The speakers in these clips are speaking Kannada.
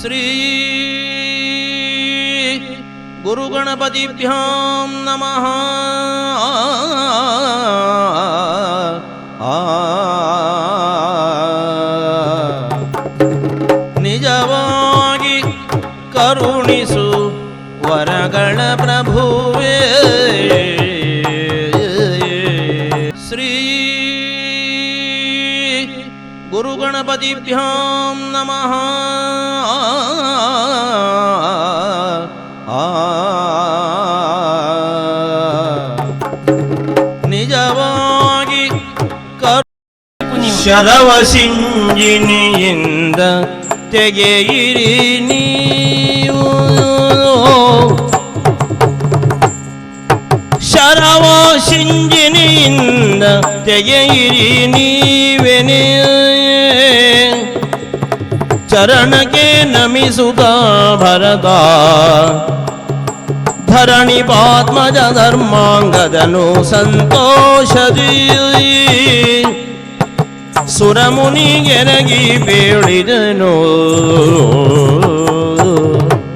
श्री गुरुगणपतिभ्यां नमः ನಿಜವಾಗಿ ಕರುಣಿಸು ವರಗಳ ಪ್ರಭುವೇ ಗುರುಗಣಪತಿಭ್ಯಾಂ ನಮಃ ನಿಜವಾಗಿ ಕರು ಶರವ ಸಿಂಜಿನಿಯಿಂದ ತೆಗೆಯಿರಿ ನೀವು ಶರವ ಸಿಂಜಿನಿಯಿಂದ ತೆಗೆಯಿರಿ ನೀವೆನೆ ಚರಣಕ್ಕೆ ನಮಿಸುತ್ತ ಭರತ ಧರಣಿ ಪಾತ್ಮಜ ಧರ್ಮಾಂಗದನು ಸಂತೋಷದಿ ಸುರಮುನಿಗೆರಗಿ ಬೇಡಿದನು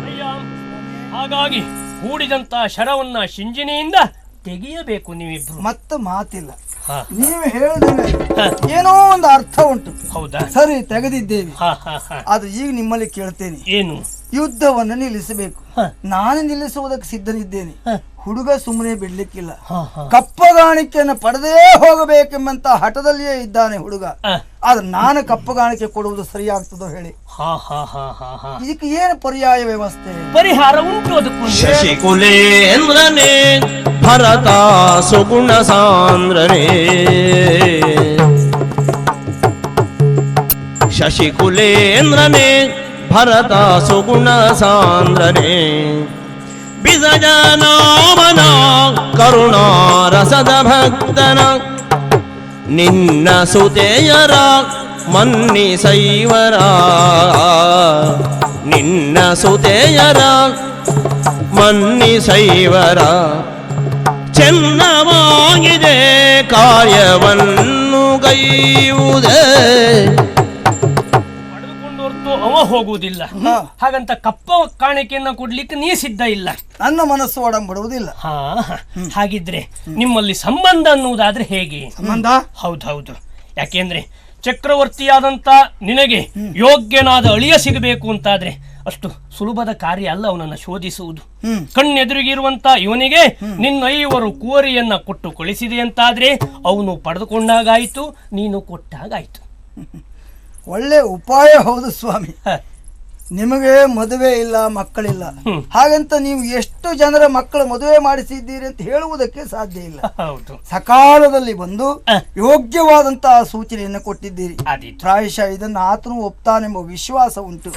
ಅಯ್ಯ ಹಾಗಾಗಿ ಕೂಡಿದಂತ ಶರವನ್ನ ಶಿಂಜಿನಿಯಿಂದ ತೆಗೆಯಬೇಕು ನೀವಿಬ್ರು. ಮತ್ತೆ ಮಾತಿಲ್ಲ. ನೀವು ಹೇಳಿದ್ರೆ ಏನೋ ಒಂದು ಅರ್ಥ ಉಂಟು. ಹೌದಾ? ಸರಿ ತೆಗೆದಿದ್ದೇವೆ ಆದ್ರೆ ಈಗ ನಿಮ್ಮಲ್ಲಿ ಕೇಳ್ತೇನೆ. ಏನು? ಯುದ್ಧವನ್ನು ನಿಲ್ಲಿಸಬೇಕು. ನಾನು ನಿಲ್ಲಿಸುವುದಕ್ಕೆ ಸಿದ್ಧನಿದ್ದೇನೆ. ಹುಡುಗ ಸುಮ್ಮನೆ ಬಿಡ್ಲಿಕ್ಕಿಲ್ಲ. ಕಪ್ಪಗಾಣಿಕೆಯನ್ನು ಪಡೆದೇ ಹೋಗಬೇಕೆಂಬಂತ ಹಠದಲ್ಲಿಯೇ ಇದ್ದಾನೆ ಹುಡುಗ. ಆದ್ರೆ ನಾನು ಕಪ್ಪಗಾಣಿಕೆ ಕೊಡುವುದು ಸರಿಯಾಗ್ತದೋ ಹೇಳಿ. ಹಾ ಹಾ ಹಾ ಹಾ ಹಾ. ಇದಕ್ಕೆ ಏನು ಪರ್ಯಾಯ ವ್ಯವಸ್ಥೆ? ಪರಿಹಾರ ಉಂಟು ಅದಕ್ಕೂ ಶಶಿಕುಲೇಂದ್ರನೇ ಭರತ ಸುಗುಣ ಸಾಂದ್ರನೇ ಶಶಿಕುಲೇಂದ್ರನೇ ಭರತ ಸುಗುಣ ಸಾಂದ್ರನೇ ಬಿಸಜನಾಮನ ಕರುಣಾರಸದ ಭಕ್ತನ ನಿನ್ನ ಸುತೆಯರ ಮನ್ನಿಸೈವರ ನಿನ್ನ ಸುತೆಯರ ಮನ್ನಿಸೈವರ ಚೆನ್ನವಾಗಿದೆ ಕಾರ್ಯವನ್ನು ಗೈಯುವುದೇ. ಅವ ಹೋಗುವುದಿಲ್ಲ. ಹಾಗಂತ ಕಪ್ಪ ಕಾಣಿಕೆಯನ್ನ ಕೊಡ್ಲಿಕ್ಕೆ ನೀ ಸಿದ್ಧ ಇಲ್ಲ. ನನ್ನ ಮನಸ್ಸು ಒಡಂಬಡುವುದಿಲ್ಲ. ಹಾ. ಹಾಗಿದ್ರೆ ನಿಮ್ಮಲ್ಲಿ ಸಂಬಂಧ ಅನ್ನುವುದಾದ್ರೆ ಹೇಗೆ? ಸಂಬಂಧ? ಹೌದೌದು ಯಾಕೆಂದ್ರೆ ಚಕ್ರವರ್ತಿಯಾದಂತ ನಿನಗೆ ಯೋಗ್ಯನಾದ ಅಳಿಯ ಸಿಗಬೇಕು ಅಂತಾದ್ರೆ ಅಷ್ಟು ಸುಲಭದ ಕಾರ್ಯ ಅಲ್ಲ ಅವನನ್ನು ಶೋಧಿಸುವುದು. ಕಣ್ಣೆದುರಿಗಿರುವಂತ ಇವನಿಗೆ ನಿನ್ನ ಐವರು ಕೋರಿಯನ್ನ ಕೊಟ್ಟು ಕಳಿಸಿದೆ ಅಂತಾದ್ರೆ ಅವನು ಪಡೆದುಕೊಂಡಾಗಾಯ್ತು ನೀನು ಕೊಟ್ಟಾಗಾಯ್ತು. ಒಳ್ಳೆ ಉಪಾಯ ಹೌದು ಸ್ವಾಮಿ. ನಿಮಗೆ ಮದುವೆ ಇಲ್ಲ ಮಕ್ಕಳಿಲ್ಲ. ಹಾಗಂತ ನೀವು ಎಷ್ಟು ಜನರ ಮಕ್ಕಳು ಮದುವೆ ಮಾಡಿಸಿದ್ದೀರಿ ಅಂತ ಹೇಳುವುದಕ್ಕೆ ಸಾಧ್ಯ ಇಲ್ಲ. ಹೌದು. ಸಕಾಲದಲ್ಲಿ ಬಂದು. ಯೋಗ್ಯವಾದಂತಹ ಸೂಚನೆಯನ್ನು ಕೊಟ್ಟಿದ್ದೀರಿ. ಪ್ರಾಯಶಃ ಇದನ್ನು ಆತನು ಒಪ್ತಾನೆಂಬ ವಿಶ್ವಾಸ ಉಂಟು.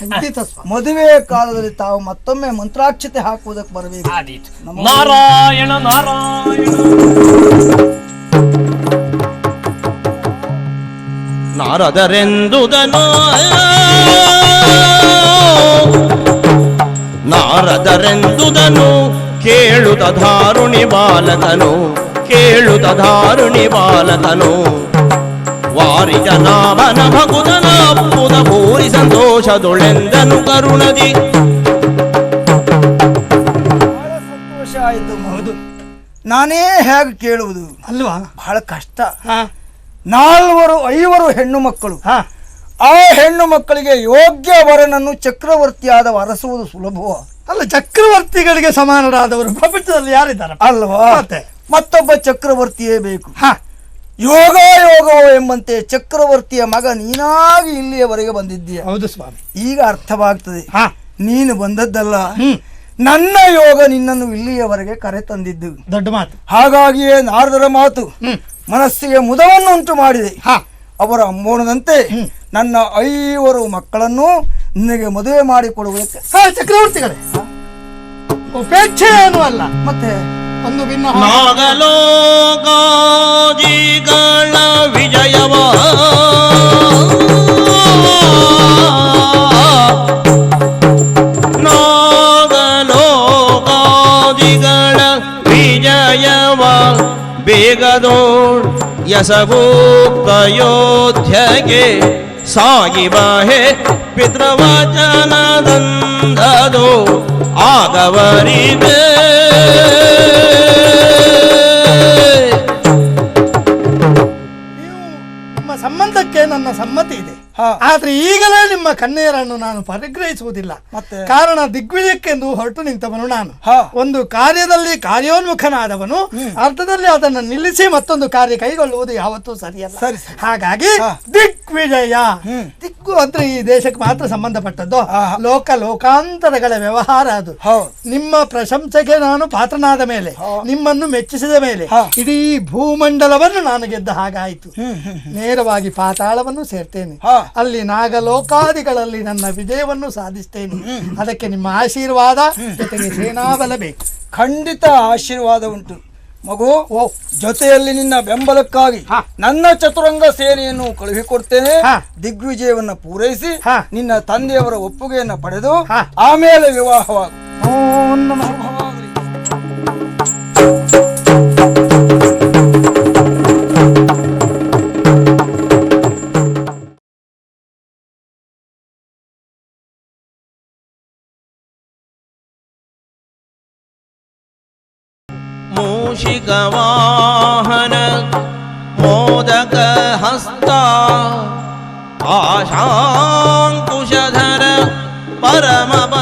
ಮದುವೆಯ ಕಾಲದಲ್ಲಿ ತಾವು ಮತ್ತೊಮ್ಮೆ ಮಂತ್ರಾಕ್ಷತೆ ಹಾಕುವುದಕ್ಕೆ ಬರಬೇಕು. ನಾರಾಯಣ ನಾರಾಯಣ. ನಾರದರೆಂದುದನು? ನಾರದರೆಂದುದನು? ಕೇಳುತ್ತ ಧಾರುಣಿ ಬಾಲಕನು? ಕೇಳುತ್ತ ಧಾರುಣಿ ಬಾಲಕನು? ವಾರಿ ಜನಾಭನ ಭಗುತನ ಅಪ್ಪುದ ಭೂರಿ ಸಂತೋಷದೊಳೆಂದನು ಕರುಣದಿ. ಬಹಳ ಸಂತೋಷ ಆಯಿತು ಹೌದು ನಾನೇ ಹೇಗೆ ಕೇಳುವುದು? ಅಲ್ವಾ? ಬಹಳ ಕಷ್ಟ. ಹಾ. ನಾಲ್ವರು ಐವರು ಹೆಣ್ಣು ಮಕ್ಕಳು. ಹಾ. ಆ ಹೆಣ್ಣು ಮಕ್ಕಳಿಗೆ ಯೋಗ್ಯ ವರನನ್ನು ಚಕ್ರವರ್ತಿಯಾದ ವರಸುವುದು ಸುಲಭವ. ಅಲ್ಲ ಚಕ್ರವರ್ತಿಗಳಿಗೆ ಸಮಾನರಾದವರು ಪ್ರಪಂಚದಲ್ಲಿ ಯಾರಿದ್ದಾರೆ? ಅಲ್ವಾ? ಮತ್ತೆ? ಮತ್ತೊಬ್ಬ ಚಕ್ರವರ್ತಿಯೇ ಬೇಕು. ಹಾ. ಯೋಗ ಯೋಗವೋ ಎಂಬಂತೆ ಚಕ್ರವರ್ತಿಯ ಮಗ ನೀನಾಗಿ ಇಲ್ಲಿಯವರೆಗೆ ಬಂದಿದ್ದೀಯ. ಹೌದು ಸ್ವಾಮಿ. ಈಗ ಅರ್ಥವಾಗ್ತದೆ. ಹಾ. ನೀನು ಬಂದದ್ದಲ್ಲ. ನನ್ನ ಯೋಗ ನಿನ್ನನ್ನು ಇಲ್ಲಿಯವರೆಗೆ ಕರೆ ತಂದಿದ್ದು ದೊಡ್ಡ ಮಾತು. ಹಾಗಾಗಿಯೇ ನಾರದರ ಮಾತು. ಮನಸ್ಸಿಗೆ ಮುದವನ್ನು ಉಂಟು ಮಾಡಿದೆ. ಹಾ. ಅವರ ಅಂಬೋಣದಂತೆ ನನ್ನ ಐವರು ಮಕ್ಕಳನ್ನು ನಿನಗೆ ಮದುವೆ ಮಾಡಿಕೊಡುವುದಕ್ಕೆ ಚಕ್ರವರ್ತಿಗಳೇ. ಉಪೇಕ್ಷೆ ಏನು ಅಲ್ಲ. ಮತ್ತೆ? ಒಂದು ಭಿನ್ನ ವಿಜಯವ ನಾಗಲೋಕಾದಿಗಳ ವಿಜಯವ. ಬೇಗದೋಳ್ ಯಸಭೂಕ್ತ ಯೋಧ್ಯಗೆ ಸಾಗಿ ಬಾಹೆ ಪಿತೃವಚನದಂದದು ಆಗವರಿದೆ ನೀವು ನಿಮ್ಮ ಸಂಬಂಧಕ್ಕೆ ನನ್ನ ಸಮ್ಮತಿ ಇದೆ. ಆದ್ರೆ ಈಗಲೇ ನಿಮ್ಮ ಕನ್ನೆಯರನ್ನು ನಾನು ಪರಿಗ್ರಹಿಸುವುದಿಲ್ಲ. ಮತ್ತೆ? ಕಾರಣ ದಿಗ್ವಿಜಯಕ್ಕೆಂದು ಹೊರಟು ನಿಂತವನು ನಾನು. ಒಂದು ಕಾರ್ಯದಲ್ಲಿ ಕಾರ್ಯೋನ್ಮುಖನಾದವನು ಅರ್ಥದಲ್ಲಿ ಅದನ್ನು ನಿಲ್ಲಿಸಿ ಮತ್ತೊಂದು ಕಾರ್ಯ ಕೈಗೊಳ್ಳುವುದು ಯಾವತ್ತೂ ಸರಿಯಲ್ಲ. ಸರಿ, ಸರಿ. ಹಾಗಾಗಿ ದಿಗ್ವಿಜಯ. ಹ್ಮ್. ಅಂದ್ರೆ ಈ ದೇಶಕ್ಕೆ ಮಾತ್ರ ಸಂಬಂಧಪಟ್ಟದ್ದು. ಲೋಕ ಲೋಕಾಂತರಗಳ ವ್ಯವಹಾರ ಅದು. ನಿಮ್ಮ ಪ್ರಶಂಸೆಗೆ ನಾನು ಪಾತ್ರನಾದ ಮೇಲೆ ನಿಮ್ಮನ್ನು ಮೆಚ್ಚಿಸಿದ ಮೇಲೆ. ಇಡೀ ಭೂಮಂಡಲವನ್ನು ನಾನು ಗೆದ್ದ ಹಾಗಾಯಿತು. ನೇರವಾಗಿ ಪಾತಾಳವನ್ನು ಸೇರ್ತೇನೆ. ಅಲ್ಲಿ ನಾಗಲೋಕಾದಿಗಳಲ್ಲಿ ನನ್ನ ವಿಜಯವನ್ನು ಸಾಧಿಸ್ತೇನೆ. ಅದಕ್ಕೆ ನಿಮ್ಮ ಆಶೀರ್ವಾದ ಜೊತೆಗೆ ಸೇನಾಬಲ ಬೇಕು. ಖಂಡಿತ ಆಶೀರ್ವಾದ ಉಂಟು. ಮಗು ಓ ಜೊತೆಯಲ್ಲಿ ನಿನ್ನ ಬೆಂಬಲಕ್ಕಾಗಿ ನನ್ನ ಚತುರಂಗ ಸೇನೆಯನ್ನು ಕಳುಹಿಕೊಡ್ತೇನೆ. ದಿಗ್ವಿಜಯವನ್ನ ಪೂರೈಸಿ. ನಿನ್ನ ತಂದೆಯವರ ಒಪ್ಪುಗೆಯನ್ನು ಪಡೆದು. ಆಮೇಲೆ ವಿವಾಹವಾಗು मूषिकवाहन मोदकहस्ता आशाङ्कुशधर परमप